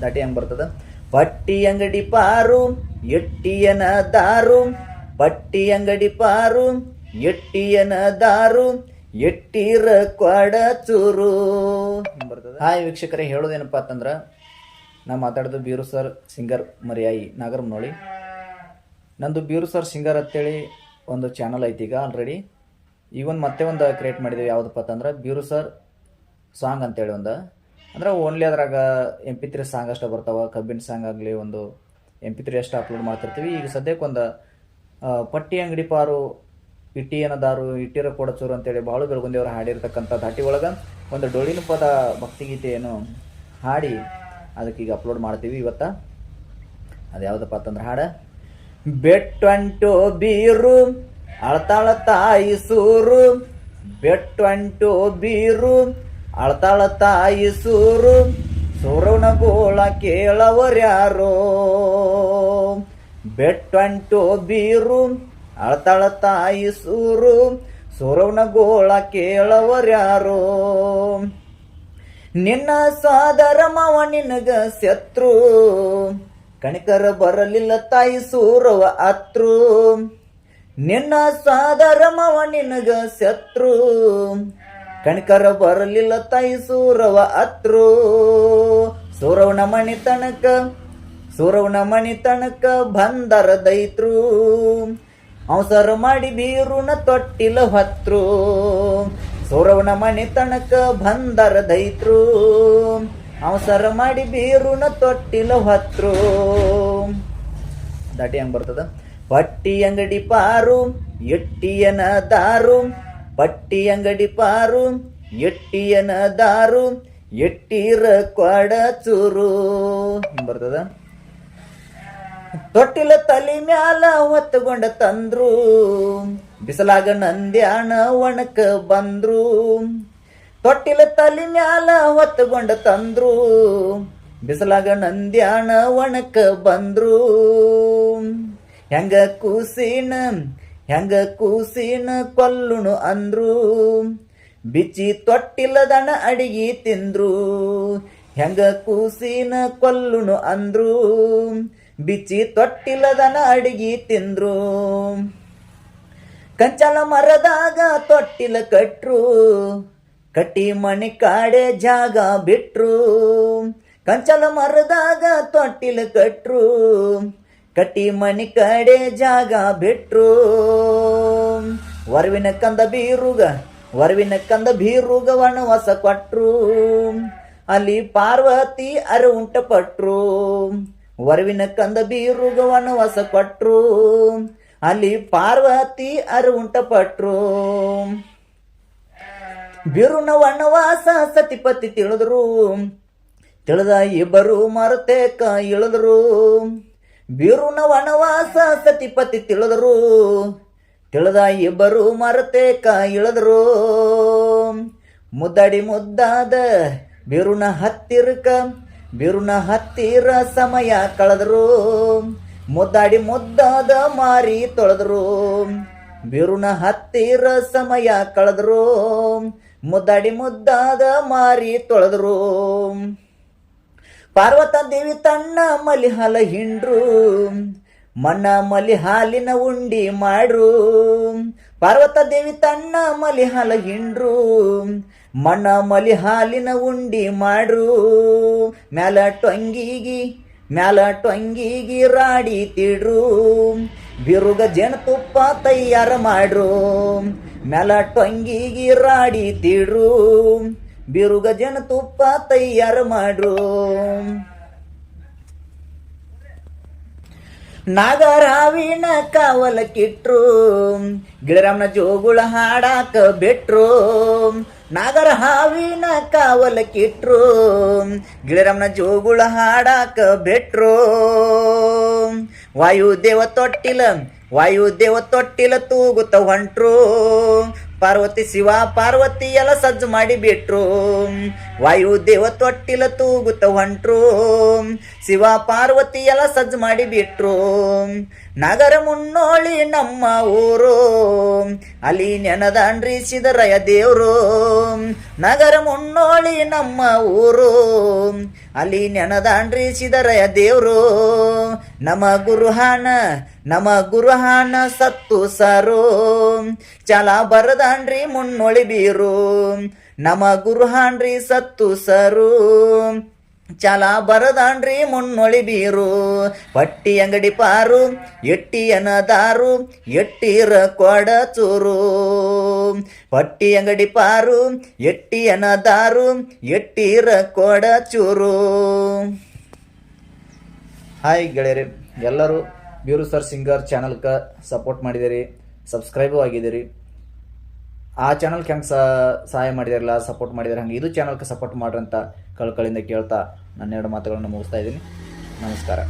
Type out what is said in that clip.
ದಾಟಿ ಹೆಂಗ್ ಬರ್ತದ? ಪಟ್ಟಿ ಅಂಗಡಿ ಪಾರು, ಎಟ್ಟಿಯನ ದಾರು. ಪಟ್ಟಿ ಅಂಗಡಿ ಪಾರು, ಎಟ್ಟಿಯನ ದಾರು. ಎಟ್ಟಿರ ಕೊಡ ಚೂರು. ಬರ್ತದೆ? ಹಾಯ್ ವೀಕ್ಷಕರೇ, ಹೇಳೋದೇನಪ್ಪ ಅಂತಂದ್ರೆ, ನಾ ಮಾತಾಡೋದು ಬೀರು ಸರ್, ಸಿಂಗರ್, ಮರ್ಯಾಯಿ, ನಾಗರಮ್ನೋಳಿ. ನಂದು ಬೀರು ಸರ್, ಸಿಂಗರ್ ಅಂತೇಳಿ ಒಂದು ಚಾನಲ್ ಐತಿ ಈಗ ಆಲ್ರೆಡಿ ಒಂದು ಮತ್ತೆ ಒಂದು ಕ್ರಿಯೇಟ್ ಮಾಡಿದ್ದೀವಿ ಯಾವುದಪ್ಪ ಅಂತಂದ್ರೆ, ಬೀರು ಸರ್ ಸಾಂಗ್ ಅಂತೇಳಿ ಒಂದು. ಅಂದ್ರೆ ಓನ್ಲಿ ಅದ್ರಾಗ ಎಂ ಪಿ ತ್ರೀ ಸಾಂಗ್ ಅಷ್ಟೇ ಬರ್ತಾವೆ, ಕಬ್ಬಿನ ಸಾಂಗ್ ಆಗಲಿ ಒಂದು ಎಂ ಪಿ ತ್ರೀ ಅಷ್ಟು ಅಪ್ಲೋಡ್ ಮಾಡ್ತಿರ್ತೀವಿ. ಈಗ ಸದ್ಯಕ್ಕೆ ಒಂದು ಪಟ್ಟಿ ಅಂಗಡಿ ಪಾರು ಇಟ್ಟಿ ಏನದಾರು ಇಟ್ಟಿರ ಕೊಡಚೂರು ಅಂತೇಳಿ ಭಾಳ ಬೆಳಗುಂದಿಯವರು ಹಾಡಿರ್ತಕ್ಕಂಥ ಧಾಟಿ ಒಳಗೆ ಒಂದು ಡೋಳಿನ ಪದ ಭಕ್ತಿಗೀತೆಯನ್ನು ಹಾಡಿ ಅದಕ್ಕೆ ಈಗ ಅಪ್ಲೋಡ್ ಮಾಡ್ತೀವಿ ಇವತ್ತ. ಅದು ಯಾವುದಪ್ಪ ಅಂತಂದ್ರೆ ಹಾಡ, ಬೆಟ್ಟಂಟು ಬೀರು, ಅಳತಾಳ ತಾಯಿ ಸೂರು, ಬೆಟ್ಟಂಟು ಬೀರು ಅಳ್ತಾಳ ತಾಯಿ ಸೂರು ಸೂರವನ ಗೋಳ ಕೇಳವರ್ಯಾರೋ. ಬೆಟ್ಟಂಟು ಬೀರು ಅಳ್ತಾಳ ತಾಯಿ ಸೂರು ಸೂರವನ ಗೋಳ ಕೇಳವರ್ಯಾರೋ. ನಿನ್ನ ಸಾದರ ಮಾವ ನಿನಗ ಶತ್ರು, ಕಣಿಕರ ಬರಲಿಲ್ಲ ತಾಯಿ ಸೂರವ ಅತ್ರು. ನಿನ್ನ ಸಾದರ ಮಾವ ನಿನಗ ಶತ್ರು ಕಣಿಕರ ಬರಲಿಲ್ಲ ತಾಯಿ ಸೂರವ ಅತ್ರು. ಸೂರವನ ಮಣಿ ತನಕ, ಸೂರವನ ಮಣಿ ತನಕ ಬಂದರ ದೈತ್ರು. ಅವಸರ ಮಾಡಿ ಬೀರುನ ತೊಟ್ಟಿಲ ಹತ್ರು. ಸೂರವನ ಮಣಿ ತನಕ ಬಂದರ ದೈತ್ರು. ಅವಸರ ಮಾಡಿ ಬೀರುನ ತೊಟ್ಟಿಲ ಹತ್ರು. ದಾಟಿ ಹೆಂಗ್ ಬರ್ತದ? ಪಟ್ಟಿ ಅಂಗಡಿ ಪಾರು, ಎಟ್ಟಿಯನ ದಾರು. ಪಟ್ಟಿ ಅಂಗಡಿ ಪಾರು, ಎಟ್ಟಿಯನ ದಾರು, ಎಟ್ಟಿರ ಕೊಡ ಚೂರು. ಬರ್ತದ? ತೊಟ್ಟಿಲ ತಲಿ ಮ್ಯಾಲ ಹೊತ್ತುಕೊಂಡ ತಂದ್ರು, ಬಿಸಲಾಗ ನಂದ್ಯಾಣ ಒಣಕ ಬಂದ್ರು. ತೊಟ್ಟಿಲ ತಲಿ ಮ್ಯಾಲ ಹೊತ್ತುಕೊಂಡ ತಂದ್ರು, ಬಿಸಲಾಗ ನಂದ್ಯಾಣ ಒಣಕ ಬಂದ್ರು. ಹೆಂಗ ಕೂಸಿನ ಹೆಂಗ ಕೂಸಿನ ಕೊಲ್ಲುಣು ಅಂದ್ರು? ಬಿಚ್ಚಿ ತೊಟ್ಟಿಲ್ಲದಣ ಅಡಿಗೆ ತಿಂದ್ರು. ಹೆಂಗ ಕೂಸಿನ ಕೊಲ್ಲುಣು ಅಂದ್ರು? ಬಿಚ್ಚಿ ತೊಟ್ಟಿಲ್ಲದನ ಅಡಿಗೆ ತಿಂದ್ರು. ಕಂಚಲ ಮರದಾಗ ತೊಟ್ಟಿಲ ಕಟ್ರು. ಕಟ್ಟಿ ಮಣಿ ಕಾಡೆ ಜಾಗ ಬಿಟ್ರು. ಕಂಚಲ ಮರದಾಗ ತೊಟ್ಟಿಲ ಕಟ್ರು. ಕಟ್ಟಿ ಮನಿ ಕಡೆ ಜಾಗ ಬಿಟ್ರು. ವರವಿನ ಕಂದ ಬೀರುಗ, ವರವಿನ ಕಂದ ಬೀರುಗ ವನವಾಸ ಕೊಟ್ರು. ಅಲ್ಲಿ ಪಾರ್ವತಿ ಅರ ಉಂಟ ಪಟ್ರು. ವರವಿನ ಕಂದ ಬೀರುಗ ವನವಾಸ ಕೊಟ್ರು. ಅಲ್ಲಿ ಪಾರ್ವತಿ ಅರ ಉಂಟ ಪಟ್ರು. ಬಿರುನ ವನವಾಸ ಸತಿಪತಿ ತಿಳಿದ್ರು. ತಿಳಿದ ಇಬ್ಬರು ಮರತೇಕ ಇಳಿದ್ರು. ಬೀರುನ ವನವಾಸ ಸತಿಪತಿ ತಿಳಿದರು. ತಿಳಿದ ಇಬ್ಬರು ಮರತೆ ಇಳಿದ್ರು ಮುದ್ದಡಿ ಮುದ್ದಾದ ಬಿರುನ ಹತ್ತಿರಕ, ಬಿರುನ ಹತ್ತಿರ ಸಮಯ ಕಳೆದ್ರು. ಮುದ್ದಾಡಿ ಮುದ್ದಾದ ಮಾರಿ ತೊಳೆದ್ರು. ಬಿರುನ ಹತ್ತಿರ ಸಮಯ ಕಳೆದ್ರು. ಮುದ್ದಾಡಿ ಮುದ್ದಾದ ಮಾರಿ ತೊಳೆದ್ರು. ಪಾರ್ವತ ದೇವಿ ತಣ್ಣ ಮಲಿಹಾಲ ಹಿಂಡ್ರು ಮಣ್ಣ ಮಲಿ ಹಾಲಿನ ಉಂಡಿ ಮಾಡ್ರು. ಪಾರ್ವತ ದೇವಿ ತಣ್ಣ ಮಲಿಹಾಲ ಹಿಂಡ್ರು ಮಣ್ಣ ಮಲಿ ಹಾಲಿನ ಉಂಡಿ ಮಾಡ್ರು. ಮ್ಯಾಲ ಟೊಂಗಿಗಿ ಮ್ಯಾಲ ಟೊಂಗಿಗಿ ರಾಡಿ ತಿಡ್ರು. ಬಿರುಗ ಜೇನುತುಪ್ಪ ತಯಾರ ಮಾಡ್ರು ಮ್ಯಾಲ ಟೊಂಗಿಗಿ ರಾಡಿ ತಿಡ್ರು. ಬಿರುಗ ಜನ ತುಪ್ಪ ತಯಾರ ಮಾಡ್ರು. ನಾಗರಾವಿನ ಕಾವಲ ಕಿಟ್ರು. ಗಿಳರಾಮನ ಜೋಗುಳ ಹಾಡಾಕ ಬಿಟ್ರು. ನಾಗರ ಹಾವಿನ ಕಾವಲ ಕಿಟ್ರು. ಗಿಳರಾಮನ ಜೋಗುಳ ಹಾಡಾಕ ಬಿಟ್ರು. ವಾಯುದೇವ ತೊಟ್ಟಿಲ ವಾಯುದೇವ ತೊಟ್ಟಿಲ ತೂಗುತ್ತ ಹೊಂಟ್ರು. ಪಾರ್ವತಿ ಶಿವ ಪಾರ್ವತಿ ಎಲ್ಲ ಸಜ್ಜು ಮಾಡಿ ಬಿಟ್ರು. ವಾಯುದೇವ ತೊಟ್ಟಿಲ ತೂಗುತ್ತ ಹೊಂಟ್ರು. ಶಿವ ಪಾರ್ವತಿ ಎಲ್ಲ ಸಜ್ಜು ಮಾಡಿ ಬಿಟ್ರು. ನಗರ ಮುನ್ನೋಳಿ ನಮ್ಮ ಊರು. ಅಲ್ಲಿ ನೆನದಾಂಡ್ರಿ ಸಿದರಯ ದೇವ್ರು. ನಗರ ಮುನ್ನೋಳಿ ನಮ್ಮ ಊರು. ಅಲ್ಲಿ ನೆನದಾಂಡ್ರಿ ಸಿದರಯ ದೇವ್ರು. ನಮ ಗುರುಹಾನ ನಮ ಗುರುಹಾನ ಸತ್ತು ಸರು. ಚಲ ಬರದಾಂಡ್ರಿ ಮುನ್ನೋಳಿ ಬೀರು. ನಮ ಗುರುಹಾನ್ರಿ ಸತ್ತು ಸರು. ಚಲ ಬರದಾಂಡ್ರಿ ಮುನ್ನೊಳಿ ಬೀರು. ಪಟ್ಟಿ ಅಂಗಡಿ ಪಾರು ಎಟ್ಟಿಯನ ದಾರು ಎಟ್ಟಿರ ಕೊಡ ಚೂರು. ಪಟ್ಟಿ ಅಂಗಡಿ ಪಾರು ಎಟ್ಟಿಯನ ದಾರು ಎಟ್ಟಿರ ಕೊಡ ಚೂರು. ಹಾಯ್ ಗೆಳೆಯರಿ, ಎಲ್ಲರೂ ಬ್ಯೂರು ಸರ್ ಸಿಂಗರ್ ಚಾನಲ್ಗೆ ಸಪೋರ್ಟ್ ಮಾಡಿದಿರಿ ಸಬ್ಸ್ಕ್ರೈಬು ಆಗಿದ್ದೀರಿ. ಆ ಚಾನಲ್ಗೆ ಹೆಂಗೆ ಸಹಾಯ ಮಾಡಿದಾರಲ್ಲ ಸಪೋರ್ಟ್ ಮಾಡಿದಾರೆ ಹಂಗೆ ಇದು ಚಾನಲ್ಗೆ ಸಪೋರ್ಟ್ ಮಾಡ್ರಿ ಅಂತ ಕಳ್ಕಳಿಂದ ಕೇಳ್ತಾ ನನ್ನ ಎರಡು ಮಾತುಗಳನ್ನು ಮುಗಿಸ್ತಾ ಇದ್ದೀನಿ. ನಮಸ್ಕಾರ.